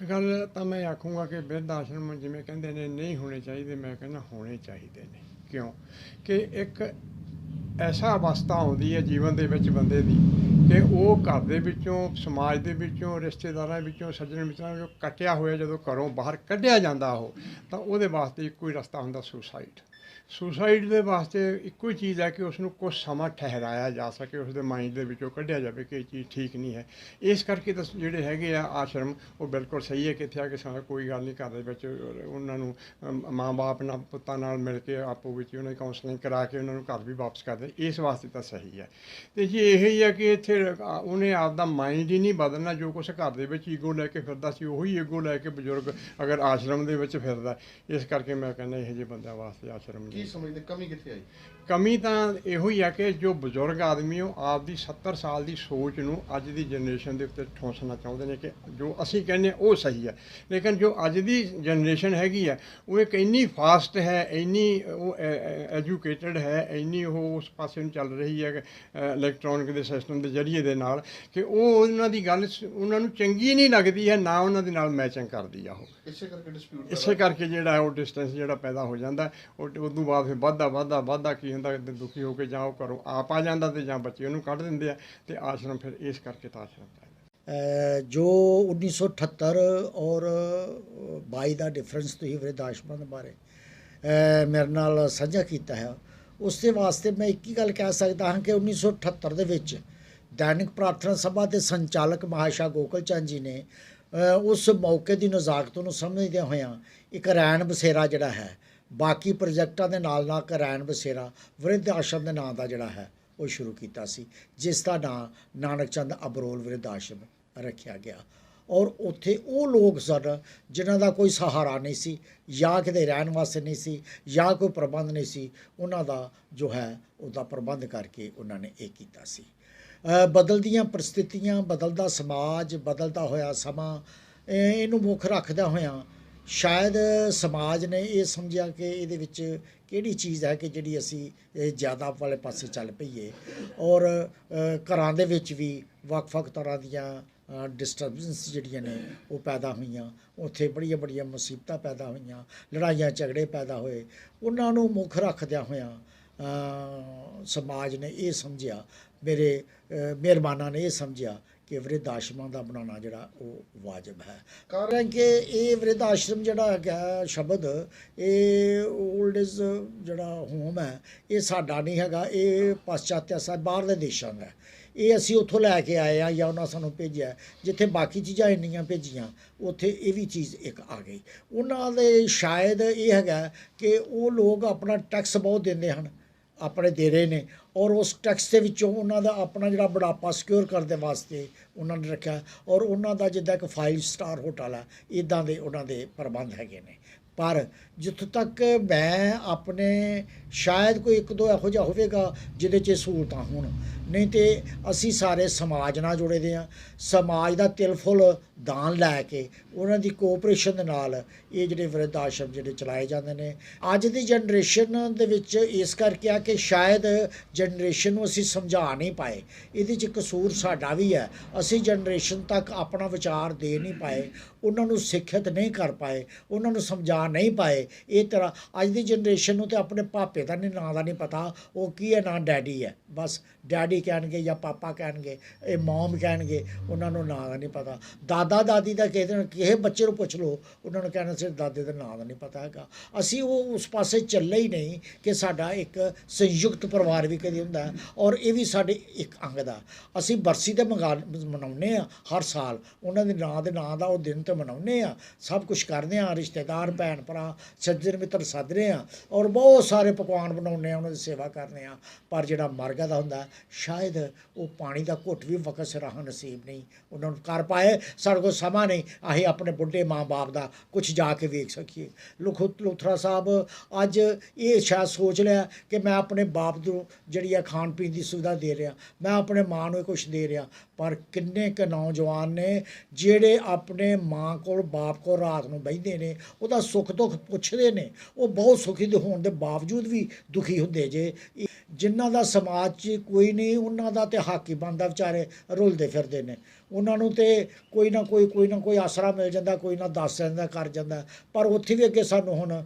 ਇੱਕ ਗੱਲ ਤਾਂ ਮੈਂ ਆਖੂੰਗਾ ਕਿ ਬਿਰਧ ਆਸ਼ਰਮ ਜਿਵੇਂ ਕਹਿੰਦੇ ਨੇ, ਨਹੀਂ ਹੋਣੇ ਚਾਹੀਦੇ। ਮੈਂ ਕਹਿੰਦਾ ਹੋਣੇ ਚਾਹੀਦੇ ਨੇ। ਕਿਉਂ? ਕਿ ਇੱਕ ਐਸਾ ਅਵਸਥਾ ਆਉਂਦੀ ਹੈ ਜੀਵਨ ਦੇ ਵਿੱਚ ਬੰਦੇ ਦੀ ਕਿ ਉਹ ਘਰ ਦੇ ਵਿੱਚੋਂ, ਸਮਾਜ ਦੇ ਵਿੱਚੋਂ, ਰਿਸ਼ਤੇਦਾਰਾਂ ਵਿੱਚੋਂ, ਸੱਜਣ ਮਿੱਤਰਾਂ ਵਿੱਚੋਂ ਕੱਟਿਆ ਹੋਇਆ ਜਦੋਂ ਘਰੋਂ ਬਾਹਰ ਕੱਢਿਆ ਜਾਂਦਾ ਉਹ, ਤਾਂ ਉਹਦੇ ਵਾਸਤੇ ਇੱਕੋ ਹੀ ਰਸਤਾ ਹੁੰਦਾ ਸੁਸਾਈਡ ਸੁਸਾਈਡ ਦੇ ਵਾਸਤੇ ਇੱਕੋ ਹੀ ਚੀਜ਼ ਹੈ ਕਿ ਉਸ ਨੂੰ ਕੁਝ ਸਮਾਂ ਠਹਿਰਾਇਆ ਜਾ ਸਕੇ ਉਸ ਦੇ ਮਾਈਂਡ ਦੇ ਵਿੱਚੋਂ ਕੱਢਿਆ ਜਾਵੇ ਕਿ ਇਹ ਚੀਜ਼ ਠੀਕ ਨਹੀਂ ਹੈ। ਇਸ ਕਰਕੇ ਤਾਂ ਜਿਹੜੇ ਹੈਗੇ ਆ ਆਸ਼ਰਮ, ਉਹ ਬਿਲਕੁਲ ਸਹੀ ਹੈ ਕਿ ਇੱਥੇ ਆ ਕੇ ਸਾਰਾ ਕੋਈ ਗੱਲ ਨਹੀਂ, ਘਰ ਦੇ ਵਿੱਚ ਉਹਨਾਂ ਨੂੰ ਮਾਂ-ਬਾਪ ਨਾਲ, ਪੁੱਤਾਂ ਨਾਲ ਮਿਲ ਕੇ ਆਪੋ ਵਿੱਚ ਉਹਨਾਂ ਦੀ ਕਾਉਂਸਲਿੰਗ ਕਰਾ ਕੇ ਉਹਨਾਂ ਨੂੰ ਘਰ ਵੀ ਵਾਪਸ ਕਰਦੇ ਇਸ ਵਾਸਤੇ ਤਾਂ ਸਹੀ ਹੈ। ਤੇ ਜੀ ਇਹ ਹੀ ਹੈ ਕਿ ਇੱਥੇ ਆ- ਉਹਨੇ ਆਪਦਾ ਮਾਈਂਡ ਹੀ ਨਹੀਂ ਬਦਲਣਾ, ਜੋ ਕੁਛ ਘਰ ਦੇ ਵਿੱਚ ਈਗੋ ਲੈ ਕੇ ਫਿਰਦਾ ਸੀ, ਉਹੀ ਈਗੋ ਲੈ ਕੇ ਬਜ਼ੁਰਗ ਅਗਰ ਆਸ਼ਰਮ ਦੇ ਵਿੱਚ ਫਿਰਦਾ ਇਸ ਕਰਕੇ ਮੈਂ ਕਹਿੰਦਾ ਇਹੋ ਜਿਹੇ ਬੰਦਿਆਂ ਵਾਸਤੇ ਆਸ਼ਰਮ ਕੀ ਸਮਝਦੇ ਕਮੀ ਕਿੱਥੇ ਆਈ? ਕਮੀ ਤਾਂ ਇਹੋ ਹੀ ਆ ਕਿ ਜੋ ਬਜ਼ੁਰਗ ਆਦਮੀ ਉਹ ਆਪਦੀ 70 ਸਾਲ ਦੀ ਸੋਚ ਨੂੰ ਅੱਜ ਦੀ ਜਨਰੇਸ਼ਨ ਦੇ ਉੱਤੇ ਠੋਸਣਾ ਚਾਹੁੰਦੇ ਨੇ ਕਿ ਜੋ ਅਸੀਂ ਕਹਿੰਦੇ ਹਾਂ ਉਹ ਸਹੀ ਹੈ ਲੇਕਿਨ ਜੋ ਅੱਜ ਦੀ ਜਨਰੇਸ਼ਨ ਹੈਗੀ ਆ ਉਹ ਇੱਕ ਇੰਨੀ ਫਾਸਟ ਹੈ ਇੰਨੀ ਉਹ ਐਜੂਕੇਟਡ ਹੈ ਇੰਨੀ ਉਹ ਉਸ ਪਾਸੇ ਨੂੰ ਚੱਲ ਰਹੀ ਹੈ ਇਲੈਕਟ੍ਰੋਨਿਕ ਦੇ ਸਿਸਟਮ ਦੇ ਜ਼ਰੀਏ ਦੇ ਨਾਲ ਕਿ ਉਹ ਉਹਨਾਂ ਦੀ ਗੱਲ ਉਹਨਾਂ ਨੂੰ ਚੰਗੀ ਨਹੀਂ ਲੱਗਦੀ ਹੈ ਨਾ ਉਹਨਾਂ ਦੇ ਨਾਲ ਮੈਚਿੰਗ ਕਰਦੀ ਆ ਉਹ। ਇਸੇ ਕਰਕੇ ਡਿਸਪਿਊਟ ਇਸੇ ਕਰਕੇ ਜਿਹੜਾ ਉਹ ਡਿਸਟੈਂਸ ਜਿਹੜਾ ਪੈਦਾ ਹੋ ਜਾਂਦਾ ਉਹ ਤੋਂ ਬਾਅਦ ਫਿਰ ਵੱਧਦਾ ਵੱਧਦਾ ਵੱਧਦਾ ਕੀ ਹੁੰਦਾ ਦੁਖੀ ਹੋ ਕੇ ਜਾਂ ਉਹ ਘਰੋਂ ਆਪ ਆ ਜਾਂਦਾ ਤੇ ਜਾਂ ਬੱਚੇ ਉਹਨੂੰ ਕੱਢ ਦਿੰਦੇ ਆ ਤੇ ਆਸ਼ਰਮ ਫਿਰ ਇਸ ਕਰਕੇ ਤਾਂ ਆਸ਼ਰਮ ਚਾਹੀਦਾ ਅ, ਜੋ 1978 ਔਰ 22 ਦਾ ਡਿਫਰੈਂਸ ਤੁਸੀਂ ਵਿਰਧ ਆਸ਼ਰਮਾਂ ਦੇ ਬਾਰੇ ਮੇਰੇ ਨਾਲ ਸਾਂਝਾ ਕੀਤਾ ਹੈ। ਉਸ ਦੇ ਵਾਸਤੇ ਮੈਂ ਇੱਕ ਹੀ ਗੱਲ ਕਹਿ ਸਕਦਾ ਹਾਂ ਕਿ 1978 ਦੇ ਵਿੱਚ ਦੈਨਿਕ ਪ੍ਰਾਰਥਨਾ ਸਭਾ ਦੇ ਸੰਚਾਲਕ ਮਹਾਸ਼ਾ ਗੋਕਲ ਚੰਦ ਜੀ ਨੇ ਉਸ ਮੌਕੇ ਦੀ ਨਜ਼ਾਕਤ ਨੂੰ ਸਮਝਦਿਆਂ ਹੋਇਆਂ ਇੱਕ ਰੈਣ ਬਸੇਰਾ ਜਿਹੜਾ ਹੈ ਬਾਕੀ ਪ੍ਰੋਜੈਕਟਾਂ ਦੇ ਨਾਲ ਨਾਲ ਇੱਕ ਬਸੇਰਾ ਵਿਰਧ ਆਸ਼ਰਮ ਦੇ ਨਾਂ ਦਾ ਜਿਹੜਾ ਹੈ, ਉਹ ਸ਼ੁਰੂ ਕੀਤਾ ਸੀ, ਜਿਸ ਦਾ ਨਾਂ ਨਾਨਕ ਚੰਦ ਅਬਰੋਲ ਵਿਰਧ ਆਸ਼ਰਮ ਰੱਖਿਆ ਗਿਆ। ਔਰ ਉੱਥੇ ਉਹ ਲੋਕ ਸਨ ਜਿਨ੍ਹਾਂ ਦਾ ਕੋਈ ਸਹਾਰਾ ਨਹੀਂ ਸੀ, ਜਾਂ ਕਿਤੇ ਰਹਿਣ ਵਾਸਤੇ ਨਹੀਂ ਸੀ, ਜਾਂ ਕੋਈ ਪ੍ਰਬੰਧ ਨਹੀਂ ਸੀ, ਉਹਨਾਂ ਦਾ ਜੋ ਹੈ, ਉਹਦਾ ਪ੍ਰਬੰਧ ਕਰਕੇ ਉਹਨਾਂ ਨੇ ਇਹ ਕੀਤਾ ਸੀ। ਬਦਲਦੀਆਂ ਪਰਿਸਥਿਤੀਆਂ, ਬਦਲਦਾ ਸਮਾਜ, ਬਦਲਦਾ ਹੋਇਆ ਸਮਾਂ ਇਹਨੂੰ ਮੁੱਖ ਰੱਖਦਾ ਹੋਇਆਂ ਸ਼ਾਇਦ ਸਮਾਜ ਨੇ ਇਹ ਸਮਝਿਆ ਕਿ ਇਹਦੇ ਵਿੱਚ ਕਿਹੜੀ ਚੀਜ਼ ਹੈ ਕਿ ਜਿਹੜੀ ਅਸੀਂ, ਇਹ ਜ਼ਿਆਦਾ ਵਾਲੇ ਪਾਸੇ ਚੱਲ ਪਈਏ। ਔਰ ਘਰਾਂ ਦੇ ਵਿੱਚ ਵੀ ਵੱਖ-ਵੱਖ ਤਰ੍ਹਾਂ ਦੀਆਂ ਡਿਸਟਰਬੈਂਸ ਜਿਹੜੀਆਂ ਨੇ ਉਹ ਪੈਦਾ ਹੋਈਆਂ। ਉੱਥੇ ਬੜੀਆਂ ਬੜੀਆਂ ਮੁਸੀਬਤਾਂ ਪੈਦਾ ਹੋਈਆਂ, ਲੜਾਈਆਂ ਝਗੜੇ ਪੈਦਾ ਹੋਏ। ਉਹਨਾਂ ਨੂੰ ਮੁੱਖ ਰੱਖਦਿਆਂ ਹੋਇਆਂ ਸਮਾਜ ਨੇ ਇਹ ਸਮਝਿਆ। ਮੇਰੇ ਮਿਹਰਬਾਨਾਂ ਨੇ ਇਹ ਸਮਝਿਆ। ਕਿ ਵਿਰਧ ਆਸ਼ਰਮਾਂ ਦਾ ਬਣਾਉਣਾ ਜਿਹੜਾ ਉਹ ਵਾਜਬ ਹੈ। ਕਾਰਨ ਕਿ ਇਹ ਵਿਰਧ ਆਸ਼ਰਮ ਜਿਹੜਾ ਹੈਗਾ ਸ਼ਬਦ, ਇਹ 올ਡ ਇਜ਼ ਜਿਹੜਾ ਹੋਮ ਹੈ, ਇਹ ਸਾਡਾ ਨਹੀਂ ਹੈਗਾ, ਇਹ ਪਾਸ਼ਚਾਤਿਆ ਸਾਹਿਬ ਬਾਹਰ ਦੇ ਦੇਸ਼ਾਂ ਦਾ ਇਹ ਅਸੀਂ ਉੱਥੋਂ ਲੈ ਕੇ ਆਏ ਆ ਜਾਂ ਉਹਨਾਂ ਸਾਨੂੰ ਭੇਜਿਆ ਜਿੱਥੇ ਬਾਕੀ ਚੀਜ਼ਾਂ ਇੰਨੀਆਂ ਭੇਜੀਆਂ, ਉੱਥੇ ਇਹ ਵੀ ਚੀਜ਼ ਇੱਕ ਆ ਗਈ। ਉਹਨਾਂ ਦੇ ਸ਼ਾਇਦ ਇਹ ਹੈਗਾ ਕਿ ਉਹ ਲੋਕ ਆਪਣਾ ਟੈਕਸ ਬਹੁਤ ਦਿੰਦੇ ਹਨ। ਆਪਣੇ ਦੇ ਰਹੇ ਨੇ ਔਰ ਉਸ ਟੈਕਸ ਦੇ ਵਿੱਚੋਂ ਉਹਨਾਂ ਦਾ ਆਪਣਾ ਜਿਹੜਾ ਬੁਢਾਪਾ ਸਿਕਿਉਰ ਕਰਨ ਦੇ ਵਾਸਤੇ ਉਹਨਾਂ ਨੇ ਰੱਖਿਆ ਔਰ ਉਹਨਾਂ ਦਾ ਜਿੱਦਾਂ ਇੱਕ ਫਾਈਵ ਸਟਾਰ ਹੋਟਲ ਆ ਇਦਾਂ ਦੇ ਉਹਨਾਂ ਦੇ ਪ੍ਰਬੰਧ ਹੈਗੇ ਨੇ। ਪਰ ਜਿੱਥੋਂ ਤੱਕ ਮੈਂ ਆਪਣੇ ਸ਼ਾਇਦ ਕੋਈ ਇੱਕ ਦੋ ਇਹੋ ਜਿਹਾ ਹੋਵੇਗਾ, ਜਿਹਦੇ 'ਚ ਇਹ ਸਹੂਲਤਾਂ ਹੋਣ। ਨਹੀਂ ਤੇ ਅਸੀਂ ਸਾਰੇ ਸਮਾਜ ਨਾਲ ਜੁੜੇ ਦੇ ਆ ਸਮਾਜ ਦਾ ਤਿਲ ਫੁੱਲ ਦਾਨ ਲੈ ਕੇ ਉਹਨਾਂ ਦੀ ਕੋਆਪਰੇਸ਼ਨ ਦੇ ਨਾਲ ਇਹ ਜਿਹੜੇ ਵਿਰਧ ਆਸ਼ਰਮ ਜਿਹੜੇ ਚਲਾਏ ਜਾਂਦੇ ਨੇ। ਅੱਜ ਦੀ ਜਨਰੇਸ਼ਨ ਦੇ ਵਿੱਚ ਇਸ ਕਰਕੇ ਆ ਕਿ ਸ਼ਾਇਦ ਜਨਰੇਸ਼ਨ ਨੂੰ ਅਸੀਂ ਸਮਝਾ ਨਹੀਂ ਪਾਏ। ਇਹਦੇ 'ਚ ਕਸੂਰ ਸਾਡਾ ਵੀ ਹੈ। ਅਸੀਂ ਜਨਰੇਸ਼ਨ ਤੱਕ ਆਪਣਾ ਵਿਚਾਰ ਦੇ ਨਹੀਂ ਪਾਏ। ਉਹਨਾਂ ਨੂੰ ਸਿੱਖਿਅਤ ਨਹੀਂ ਕਰ ਪਾਏ, ਉਹਨਾਂ ਨੂੰ ਸਮਝਾ ਨਹੀਂ ਪਾਏ। ਇਹ ਤਰ੍ਹਾਂ ਅੱਜ ਦੀ ਜਨਰੇਸ਼ਨ ਨੂੰ ਤੇ ਆਪਣੇ ਪਾਪੇ ਦਾ ਨਹੀਂ ਨਾਂ ਦਾ ਨਹੀਂ ਪਤਾ, ਉਹ ਕੀ ਹੈ, ਨਾਂ ਡੈਡੀ ਹੈ। ਬਸ ਡੈਡੀ ਕਹਿਣਗੇ ਜਾਂ ਪਾਪਾ ਕਹਿਣਗੇ, ਇਹ ਮਮ ਕਹਿਣਗੇ, ਉਹਨਾਂ ਨੂੰ ਨਾਂ ਦਾ ਨਹੀਂ ਪਤਾ। ਦਾਦਾ, ਦਾਦੀ ਦਾ ਕਿਸੇ ਦਿਨ, ਕਿਸੇ ਬੱਚੇ ਨੂੰ ਪੁੱਛ ਲਓ, ਉਹਨਾਂ ਨੂੰ ਕਹਿਣਾ ਸਿਰ ਦਾਦੇ ਦਾ ਨਾਂ ਦਾ ਨਹੀਂ ਪਤਾ ਹੈਗਾ। ਅਸੀਂ ਉਹ ਉਸ ਪਾਸੇ ਚੱਲੇ ਹੀ ਨਹੀਂ ਕਿ ਸਾਡਾ ਇੱਕ ਸੰਯੁਕਤ ਪਰਿਵਾਰ ਵੀ ਕਦੇ ਹੁੰਦਾ ਔਰ ਇਹ ਵੀ ਸਾਡੇ ਇੱਕ ਅੰਗ ਦਾ। ਅਸੀਂ ਬਰਸੀ ਤੇ ਮੰਗਾ, ਮਨਾਉਂਦੇ ਆ ਹਰ ਸਾਲ। ਉਹਨਾਂ ਦੇ ਨਾਂ ਦੇ ਨਾਂ ਦਾ ਉਹ ਦਿਨ ਤੇ ਮਨਾਉਂਦੇ ਆ ਸਭ ਕੁਝ ਕਰਦੇ ਆ ਰਿਸ਼ਤੇਦਾਰ, ਭੈਣ ਭਰਾ, ਸੱਜਣ ਮਿੱਤਰ ਸਾਧਰੇ ਆ ਔਰ ਬਹੁਤ ਸਾਰੇ ਪਕਵਾਨ ਬਣਾਉਂਦੇ ਆ ਉਹਨਾਂ ਦੀ ਸੇਵਾ ਕਰਦੇ ਆ ਪਰ ਜਿਹੜਾ ਮਰ ਗਿਆ ਦਾ ਹੁੰਦਾ, ਸ਼ਾਇਦ ਉਹ ਪਾਣੀ ਦਾ ਘੁੱਟ ਵੀ ਵਕਤ ਸਿਰਾਹ ਨਸੀਬ ਨਹੀਂ, ਉਹਨਾਂ ਨੂੰ ਕਰ ਪਾਏ, ਸਾਡੇ ਕੋਲ ਸਮਾਂ ਨਹੀਂ, ਅਸੀਂ ਆਪਣੇ ਬੁੱਢੇ ਮਾਂ-ਬਾਪ ਦਾ ਕੁਝ ਜਾ ਕੇ ਵੇਖ ਸਕੀਏ। ਲੁਖੋ, ਲੁਥਰਾ ਸਾਹਿਬ, ਅੱਜ ਇਹ ਸ਼ਾਇਦ ਸੋਚ ਲਿਆ ਕਿ ਮੈਂ ਆਪਣੇ ਬਾਪ ਨੂੰ ਜਿਹੜੀ ਆ ਖਾਣ ਪੀਣ ਦੀ ਸੁਵਿਧਾ ਦੇ ਰਿਹਾ, ਮੈਂ ਆਪਣੇ ਮਾਂ ਨੂੰ ਕੁਝ ਦੇ ਰਿਹਾ, ਪਰ ਕਿੰਨੇ ਕ ਨੌਜਵਾਨ ਨੇ ਜਿਹੜੇ ਆਪਣੇ ਮਾਂ ਮਾਂ ਕੋਲ, ਬਾਪ ਕੋਲ ਰਾਤ ਨੂੰ ਬੈਠਦੇ ਨੇ ਉਹਦਾ ਸੁੱਖ ਦੁੱਖ ਪੁੱਛਦੇ ਨੇ। ਉਹ ਬਹੁਤ ਸੁਖੀ ਦੇ ਹੋਣ ਦੇ ਬਾਵਜੂਦ ਵੀ ਦੁਖੀ ਹੁੰਦੇ ਜੇ। ਇਹ- ਜਿਨ੍ਹਾਂ ਦਾ ਸਮਾਜ 'ਚ ਕੋਈ ਨਹੀਂ, ਉਹਨਾਂ ਦਾ ਤੇ ਹੱਕ ਹੀ ਬਣਦਾ ਵਿਚਾਰੇ ਰੁਲਦੇ ਫਿਰਦੇ ਨੇ। ਉਹਨਾਂ ਨੂੰ ਤੇ ਕੋਈ ਨਾ ਕੋਈ ਕੋਈ ਨਾ ਕੋਈ ਆਸਰਾ ਮਿਲ ਜਾਂਦਾ, ਕੋਈ ਨਾ ਦੱਸ ਜਾਂਦਾ ਕਰ ਜਾਂਦਾ। ਪਰ ਉੱਥੇ ਵੀ ਅੱਗੇ ਸਾਨੂੰ ਹੁਣ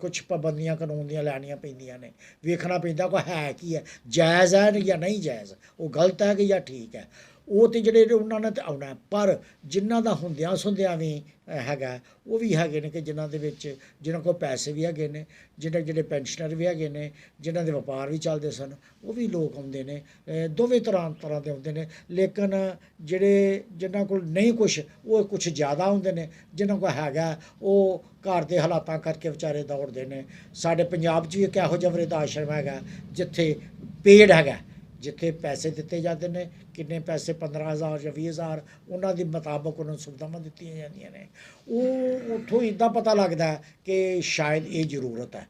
ਕੁਝ ਪਾਬੰਦੀਆਂ, ਕਾਨੂੰਨ ਦੀਆਂ ਲੈਣੀਆਂ ਪੈਂਦੀਆਂ ਨੇ। ਵੇਖਣਾ ਪੈਂਦਾ ਕੋਈ ਹੈ ਕੀ ਹੈ, ਜਾਇਜ਼ ਹੈ ਜਾਂ ਨਹੀਂ ਜਾਇਜ਼। ਉਹ ਗਲਤ ਹੈ ਕਿ ਜਾਂ ਠੀਕ ਹੈ। ਉਹ ਤੇ ਜਿਹੜੇ ਉਹਨਾਂ ਨੇ ਤੇ ਆਉਣਾ ਪਰ ਜਿਨ੍ਹਾਂ ਦਾ ਹੁੰਦਿਆਂ ਸੁੰਦਿਆਂ ਵੀ ਹੈਗਾ, ਉਹ ਵੀ ਹੈਗੇ ਨੇ ਕਿ ਜਿਨ੍ਹਾਂ ਦੇ ਵਿੱਚ ਜਿਨ੍ਹਾਂ ਕੋਲ ਪੈਸੇ ਵੀ ਹੈਗੇ ਨੇ, ਜਿਹੜੇ ਜਿਹੜੇ ਪੈਨਸ਼ਨਰ ਵੀ ਹੈਗੇ ਨੇ, ਜਿਨ੍ਹਾਂ ਦੇ ਵਪਾਰ ਵੀ ਚੱਲਦੇ ਸਨ, ਉਹ ਵੀ ਲੋਕ ਆਉਂਦੇ ਨੇ ਦੋਵੇਂ ਤਰ੍ਹਾਂ ਤਰ੍ਹਾਂ ਦੇ ਆਉਂਦੇ ਨੇ। ਲੇਕਿਨ ਜਿਹੜੇ ਜਿਨ੍ਹਾਂ ਕੋਲ ਨਹੀਂ ਕੁਝ ਉਹ ਕੁਝ ਜ਼ਿਆਦਾ ਹੁੰਦੇ ਨੇ, ਜਿਨ੍ਹਾਂ ਕੋਲ ਹੈਗਾ, ਉਹ ਘਰ ਦੇ ਹਾਲਾਤਾਂ ਕਰਕੇ ਵਿਚਾਰੇ ਦੌੜਦੇ ਨੇ। ਸਾਡੇ ਪੰਜਾਬ 'ਚ ਵੀ ਇੱਕ ਇਹੋ ਜਿਹਾ ਵਰਿਧ ਆਸ਼ਰਮ ਹੈਗਾ, ਜਿੱਥੇ ਪੇੜ ਹੈਗਾ। ਜਿੱਥੇ ਪੈਸੇ ਦਿੱਤੇ ਜਾਂਦੇ ਨੇ, ਕਿੰਨੇ ਪੈਸੇ 15000 ਜਾਂ 20000 ਉਹਨਾਂ ਦੇ ਮੁਤਾਬਕ ਉਹਨਾਂ ਨੂੰ ਸੁਵਿਧਾਵਾਂ ਦਿੱਤੀਆਂ ਜਾਂਦੀਆਂ ਨੇ। ਉਹ ਉੱਥੋਂ ਇਦਾਂ ਪਤਾ ਲੱਗਦਾ ਕਿ ਸ਼ਾਇਦ ਇਹ ਜ਼ਰੂਰਤ ਹੈ।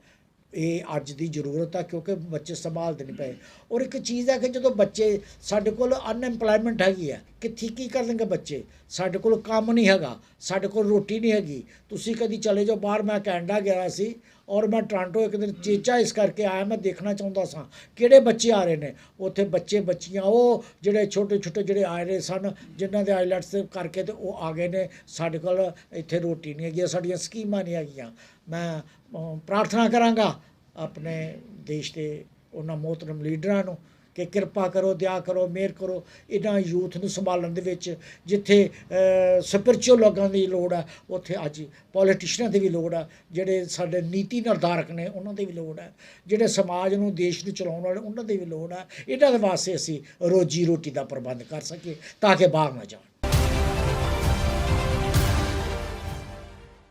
ਇਹ ਅੱਜ ਦੀ ਜ਼ਰੂਰਤ ਹੈ ਕਿਉਂਕਿ ਬੱਚੇ ਸੰਭਾਲਦੇ ਨਹੀਂ ਪਏ। ਔਰ ਇੱਕ ਚੀਜ਼ ਹੈ ਕਿ ਜਦੋਂ ਬੱਚੇ ਸਾਡੇ ਕੋਲ ਅਨਐਮਪਲੋਇਮੈਂਟ ਹੈਗੀ ਹੈ, ਕਿੱਥੇ ਕੀ ਕਰਨਗੇ ਬੱਚੇ? ਸਾਡੇ ਕੋਲ ਕੰਮ ਨਹੀਂ ਹੈਗਾ, ਸਾਡੇ ਕੋਲ ਰੋਟੀ ਨਹੀਂ ਹੈਗੀ। ਤੁਸੀਂ ਕਦੀ ਚਲੇ ਜਾਓ ਬਾਹਰ, ਮੈਂ ਕੈਨੇਡਾ ਗਿਆ ਸੀ। ਔਰ ਮੈਂ ਟੋਰਾਂਟੋ ਇੱਕ ਦਿਨ ਚੇਚਾ ਇਸ ਕਰਕੇ ਆਇਆ, ਮੈਂ ਦੇਖਣਾ ਚਾਹੁੰਦਾ ਸਾਂ, ਕਿਹੜੇ ਬੱਚੇ ਆ ਰਹੇ ਨੇ? ਉੱਥੇ ਬੱਚੇ ਬੱਚੀਆਂ, ਉਹ ਜਿਹੜੇ ਛੋਟੇ ਛੋਟੇ ਜਿਹੜੇ ਆ ਰਹੇ ਸਨ, ਜਿਨ੍ਹਾਂ ਦੇ ਆਈਲੈਟਸ ਦੇ ਕਰਕੇ ਤੇ ਉਹ ਆ ਗਏ ਨੇ, ਸਾਡੇ ਕੋਲ ਇੱਥੇ ਰੋਟੀ ਨਹੀਂ ਹੈਗੀ, ਸਾਡੀਆਂ ਸਕੀਮਾਂ ਨਹੀਂ ਹੈਗੀਆਂ। ਮੈਂ ਪ੍ਰਾਰਥਨਾ ਕਰਾਂਗਾ ਆਪਣੇ ਦੇਸ਼ ਦੇ ਉਹਨਾਂ ਮੋਹਤਰਮ ਲੀਡਰਾਂ ਨੂੰ ਕਿ ਕਿਰਪਾ ਕਰੋ, ਦਇਆ ਕਰੋ, ਮਿਹਰ ਕਰੋ ਇਹਨਾਂ ਯੂਥ ਨੂੰ ਸੰਭਾਲਣ ਦੇ ਵਿੱਚ, ਜਿੱਥੇ ਸਪਿਰਚੁਅਲ ਲੋਕਾਂ ਦੀ ਲੋੜ ਹੈ ਉੱਥੇ ਅੱਜ ਪੋਲੀਟੀਸ਼ੀਅਨਾਂ ਦੀ ਵੀ ਲੋੜ ਹੈ ਜਿਹੜੇ ਸਾਡੇ ਨੀਤੀ ਨਿਰਧਾਰਕ ਨੇ, ਉਹਨਾਂ ਦੀ ਵੀ ਲੋੜ ਹੈ ਜਿਹੜੇ ਸਮਾਜ ਨੂੰ, ਦੇਸ਼ ਨੂੰ ਚਲਾਉਣ ਵਾਲੇ, ਉਹਨਾਂ ਦੀ ਵੀ ਲੋੜ ਹੈ ਇਹਨਾਂ ਦੇ ਵਾਸਤੇ ਅਸੀਂ ਰੋਜੀ ਰੋਟੀ ਦਾ ਪ੍ਰਬੰਧ ਕਰ ਸਕੀਏ, ਤਾਂ ਕਿ ਬਾਹਰ ਨਾ ਜਾਣ।